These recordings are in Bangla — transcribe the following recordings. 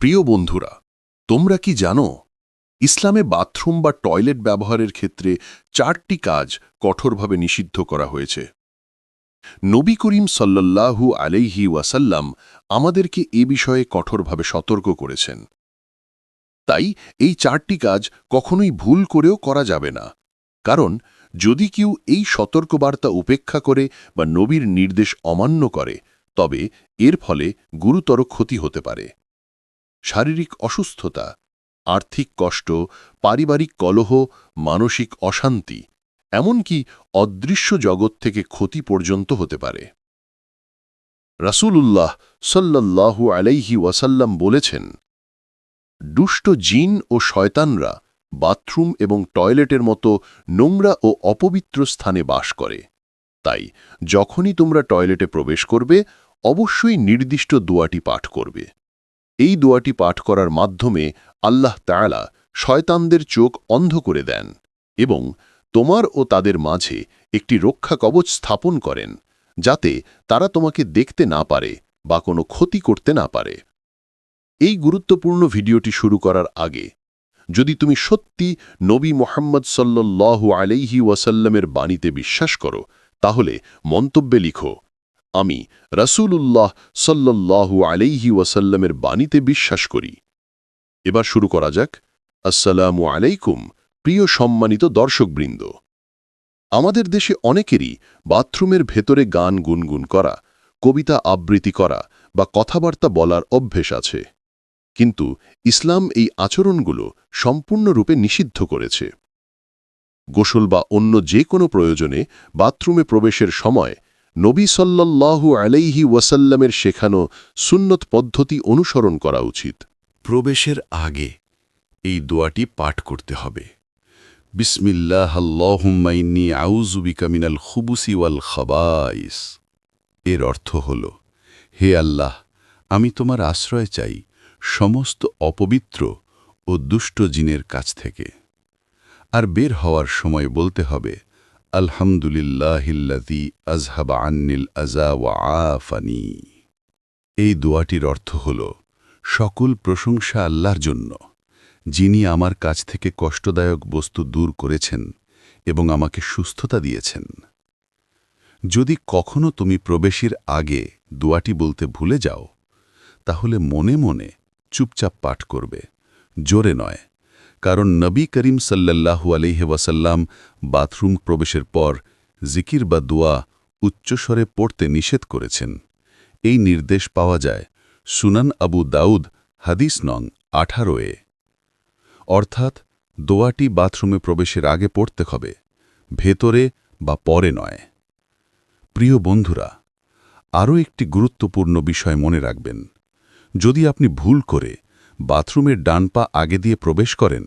প্রিয় বন্ধুরা, তোমরা কি জানো, ইসলামে বাথরুম বা টয়লেট ব্যবহারের ক্ষেত্রে চারটি কাজ কঠোরভাবে নিষিদ্ধ করা হয়েছে। নবী করিম সাল্লাল্লাহু আলাইহি ওয়াসাল্লাম আমাদেরকে এ বিষয়ে কঠোরভাবে সতর্ক করেছেন। তাই এই চারটি কাজ কখনোই ভুল করেও করা যাবে না। কারণ, যদি কেউ এই সতর্কবার্তা উপেক্ষা করে বা নবীর নির্দেশ অমান্য করে, তবে এর ফলে গুরুতর ক্ষতি হতে পারে। শারীরিক অসুস্থতা, আর্থিক কষ্ট, পারিবারিক কলহ, মানসিক অশান্তি, এমনকি অদৃশ্য জগৎ থেকে ক্ষতি পর্যন্ত হতে পারে। রাসূলুল্লাহ সাল্লাল্লাহু আলাইহি ওয়াসাল্লাম বলেছেন, দুষ্ট জিন ও শয়তানরা বাথরুম এবং টয়লেটের মতো নোংরা ও অপবিত্র স্থানে বাস করে। তাই যখনই তোমরা টয়লেটে প্রবেশ করবে, অবশ্যই নির্দিষ্ট দোয়াটি পাঠ করবে। এই দোয়াটি পাঠ করার মাধ্যমে আল্লাহ তাআলা শয়তানদের চোখ অন্ধ করে দেন এবং তোমার ও তাদের মাঝে একটি রক্ষা কবচ স্থাপন করেন, যাতে তারা তোমাকে দেখতে না পারে বা কোনো ক্ষতি করতে না পারে। এই গুরুত্বপূর্ণ ভিডিওটি শুরু করার আগে, যদি তুমি সত্যি নবী মোহাম্মদ সাল্লাল্লাহু আলাইহি ওয়াসাল্লামের বাণীতে বিশ্বাস করো, তাহলে মন্তব্যে লিখো আমি রাসূলুল্লাহ সাল্লাল্লাহু আলাইহি ওয়াসাল্লামের বাণীতে বিশ্বাস করি। এবার শুরু করা যাক। আসসালামু আলাইকুম, প্রিয় সম্মানিত দর্শকবৃন্দ। আমাদের দেশে অনেকেরই বাথরুমের ভেতরে গান গুনগুন করা, কবিতা আবৃত্তি করা বা কথাবার্তা বলার অভ্যেস আছে। কিন্তু ইসলাম এই আচরণগুলো সম্পূর্ণরূপে নিষিদ্ধ করেছে। গোসল বা অন্য যে কোনো প্রয়োজনে বাথরুমে প্রবেশের সময় নবী সাল্লাল্লাহু আলাইহি ওয়াসাল্লামের শেখানো সুন্নত পদ্ধতি অনুসরণ করা উচিত। প্রবেশের আগে এই দোয়াটি পাঠ করতে হবে। বিসমিল্লাহ মিনাল খুবুসি ওয়াল খাবাইস। এর অর্থ হল, হে আল্লাহ, আমি তোমার আশ্রয় চাই সমস্ত অপবিত্র ও দুষ্ট জিনের কাছ থেকে। আর বের হওয়ার সময় বলতে হবে আলহামদুলিল্লাহিল্লাদি আজহাবা আন্নিল আজা ওয়া আফানি। এই দোয়াটির অর্থ হল, সকল প্রশংসা আল্লাহর জন্য, যিনি আমার কাছ থেকে কষ্টদায়ক বস্তু দূর করেছেন এবং আমাকে সুস্থতা দিয়েছেন। যদি কখনো তুমি প্রবেশের আগে দোয়াটি বলতে ভুলে যাও, তাহলে মনে মনে চুপচাপ পাঠ করবে, জোরে নয়। কারণ নবী করিম সাল্লাল্লাহু আলহি ওয়াসাল্লাম বাথরুম প্রবেশের পর জিকির বা দোয়া উচ্চস্বরে পড়তে নিষেধ করেছেন। এই নির্দেশ পাওয়া যায় সুনান আবু দাউদ, হাদিস নং আঠারোয়ে অর্থাৎ দোয়াটি বাথরুমে প্রবেশের আগে পড়তে হবে, ভেতরে বা পরে নয়। প্রিয় বন্ধুরা, আরও একটি গুরুত্বপূর্ণ বিষয় মনে রাখবেন। যদি আপনি ভুল করে বাথরুমের ডান পা আগে দিয়ে প্রবেশ করেন,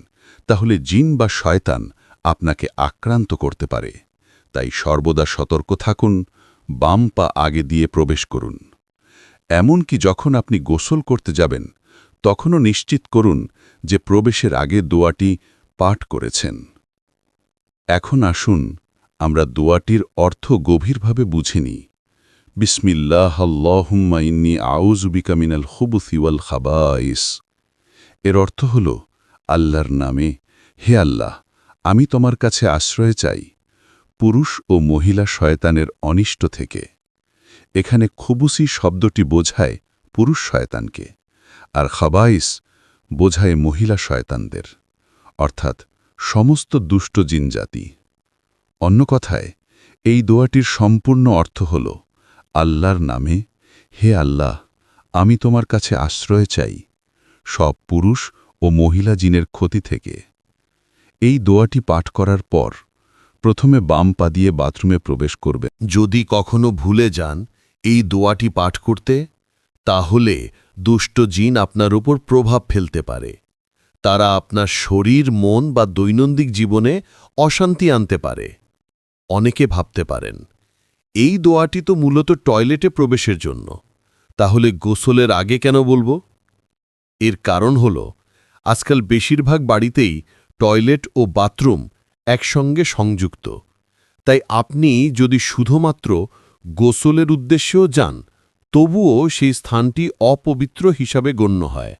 তাহলে জিন বা শয়তান আপনাকে আক্রান্ত করতে পারে। তাই সর্বদা সতর্ক থাকুন, বাম পা আগে দিয়ে প্রবেশ করুন। এমনকি যখন আপনি গোসল করতে যাবেন, তখনও নিশ্চিত করুন যে প্রবেশের আগে দোয়াটি পাঠ করেছেন। এখন আসুন, আমরা দোয়াটির অর্থ গভীরভাবে বুঝিনি বিসমিল্লাহ আল্লাহুম্মা ইন্নি আউজুবিকা মিনাল ওয়াল খাবাইস। এর অর্থ হল, আল্লাহর নামে, হে আল্লাহ, আমি তোমার কাছে আশ্রয় চাই, পুরুষ ও মহিলা শয়তানের অনিষ্ট থেকে। এখানে খুবুসি শব্দটি বোঝায় পুরুষ শয়তানকে, আর খাবাইস বোঝায় মহিলা শয়তানদের, অর্থাৎ সমস্ত দুষ্ট জিনজাতি। অন্য কথায়, এই দোয়াটির সম্পূর্ণ অর্থ হল, আল্লাহর নামে, হে আল্লাহ, আমি তোমার কাছে আশ্রয় চাই সব পুরুষ ও মহিলা জিনের ক্ষতি থেকে। এই দোয়াটি পাঠ করার পর প্রথমে বাম পা দিয়ে বাথরুমে প্রবেশ করবে। যদি কখনো ভুলে যান এই দোয়াটি পাঠ করতে, তাহলে দুষ্ট জিন আপনার উপর প্রভাব ফেলতে পারে। তারা আপনার শরীর, মন বা দৈনন্দিন জীবনে অশান্তি আনতে পারে। অনেকে ভাবতে পারেন, এই দোয়াটি তো মূলত টয়লেটে প্রবেশের জন্য। তাহলে গোসলের আগে কেন বলব? এর কারণ হল, আজকাল বেশিরভাগ বাড়িতেই টয়লেট ও বাথরুম একসঙ্গে সংযুক্ত। তাই আপনি যদি শুধুমাত্র গোসলের উদ্দেশ্যেও যান, তবুও সেই স্থানটি অপবিত্র হিসাবে গণ্য হয়।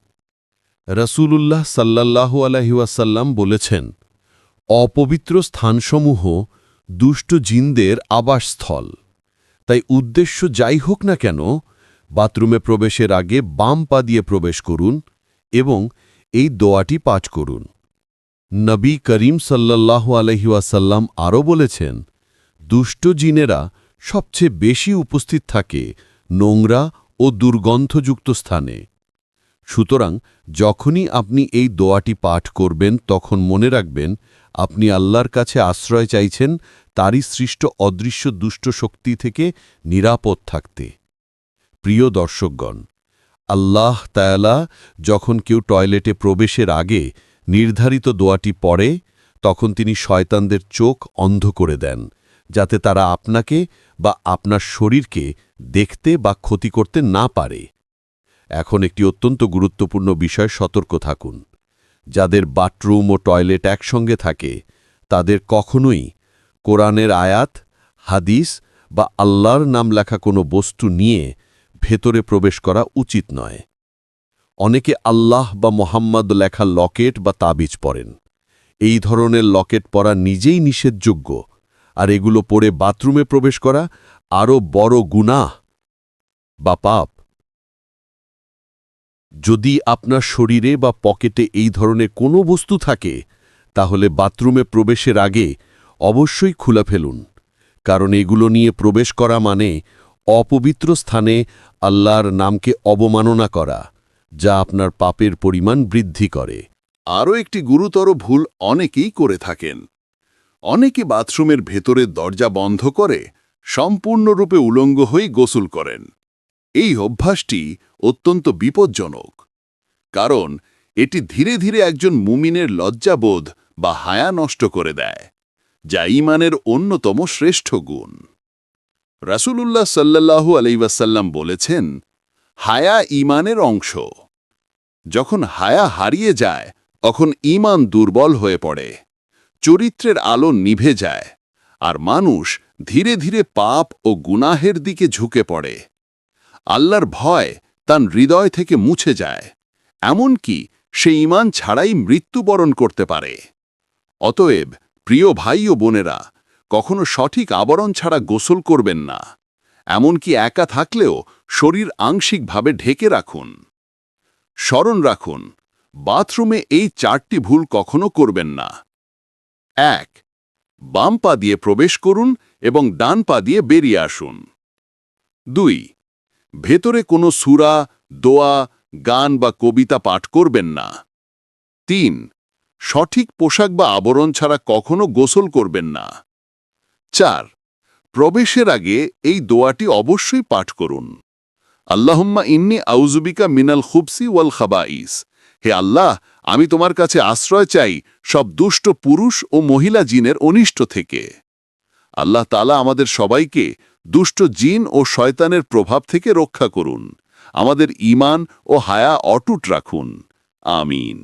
রসুলুল্লাহ সাল্লাল্লাহু আলহিউসাল্লাম বলেছেন, অপবিত্র স্থানসমূহ দুষ্ট জিনদের আবাসস্থল। তাই উদ্দেশ্য যাই হোক না কেন, বাথরুমে প্রবেশের আগে বাম পা দিয়ে প্রবেশ করুন এবং এই দোয়াটি পাঠ করুন। নবী করিম সাল্লাল্লাহু আলহিউসাল্লাম আরও বলেছেন, দুষ্ট জিনেরা সবচেয়ে বেশি উপস্থিত থাকে নোংরা ও দুর্গন্ধযুক্ত স্থানে। সুতরাং যখনই আপনি এই দোয়াটি পাঠ করবেন, তখন মনে রাখবেন, আপনি আল্লাহর কাছে আশ্রয় চাইছেন তারই সৃষ্ট অদৃশ্য দুষ্ট শক্তি থেকে নিরাপদ থাকতে। প্রিয় দর্শকগণ আল্লাহ তায়ালা যখন কেউ টয়লেটে প্রবেশের আগে নির্ধারিত দোয়াটি পড়ে, তখন তিনি শয়তানদের চোখ অন্ধ করে দেন, যাতে তারা আপনাকে বা আপনার শরীরকে দেখতে বা ক্ষতি করতে না পারে। এখন একটি অত্যন্ত গুরুত্বপূর্ণ বিষয় সতর্ক থাকুন। যাদের বাথরুম ও টয়লেট একসঙ্গে থাকে, তাদের কখনোই কোরআনের আয়াত, হাদিস বা আল্লাহর নাম লেখা কোনো বস্তু নিয়ে ভেতরে প্রবেশ করা উচিত নয়। অনেকে আল্লাহ বা মোহাম্মদ লেখা লকেট বা তাবিজ পরেন এই ধরনের লকেট পরা নিজেই নিষেধযোগ্য, আর এগুলো পরে বাথরুমে প্রবেশ করা আরও বড় গুনাহ বা পাপ। যদি আপনার শরীরে বা পকেটে এই ধরনের কোনো বস্তু থাকে, তাহলে বাথরুমে প্রবেশের আগে অবশ্যই খুলে ফেলুন, কারণ এগুলো নিয়ে প্রবেশ করা মানে অপবিত্র স্থানে আল্লাহর নামকে অবমাননা করা, যা আপনার পাপের পরিমাণ বৃদ্ধি করে। আরও একটি গুরুতর ভুল অনেকেই করে থাকেন। অনেকে বাথরুমের ভেতরের দরজা বন্ধ করে সম্পূর্ণরূপে উলঙ্গ হয়ে গোসল করেন। এই অভ্যাসটি অত্যন্ত বিপজ্জনক, কারণ এটি ধীরে ধীরে একজন মুমিনের লজ্জাবোধ বা হায়া নষ্ট করে দেয়, যা ইমানের অন্যতম শ্রেষ্ঠ গুণ। রাসূলুল্লাহ সাল্লাল্লাহু আলাইসাল্লাম বলেছেন, হায়া ইমানের অংশ। যখন হায়া হারিয়ে যায়, তখন ইমান দুর্বল হয়ে পড়ে। চরিত্রের আলো নিভে যায়, আর মানুষ ধীরে ধীরে পাপ ও গুনাহের দিকে ঝুঁকে পড়ে। আল্লাহর ভয় তার হৃদয় থেকে মুছে যায়, এমনকি সে ইমান ছাড়াই মৃত্যুবরণ করতে পারে। অতএব, প্রিয় ভাই ও বোনেরা কখনো সঠিক আবরণ ছাড়া গোসল করবেন না। এমনকি একা থাকলেও শরীর আংশিকভাবে ঢেকে রাখুন। স্মরণ রাখুন, বাথরুমে এই চারটি ভুল কখনো করবেন না। এক, বাম পা দিয়ে প্রবেশ করুন এবং ডান পা দিয়ে বেরিয়ে আসুন। দুই, ভেতরে কোনো সুরা, দোয়া, গান বা কবিতা পাঠ করবেন না। তিন, সঠিক পোশাক বা আবরণ ছাড়া কখনো গোসল করবেন না। চার, প্রবেশের আগে এই দোয়াটি অবশ্যই পাঠ করুন। আল্লাহম্মা ইন্নি আউজুবিকা মিনাল খুবসি ওয়াল খাবাইস। হে আল্লাহ, আমি তোমার কাছে আশ্রয় চাই সব দুষ্ট পুরুষ ও মহিলা জিনের অনিষ্ট থেকে। আল্লাহ তালা আমাদের সবাইকে দুষ্ট জিন ও শয়তানের প্রভাব থেকে রক্ষা করুন। আমাদের ইমান ও হায়া অটুট রাখুন। আমিন।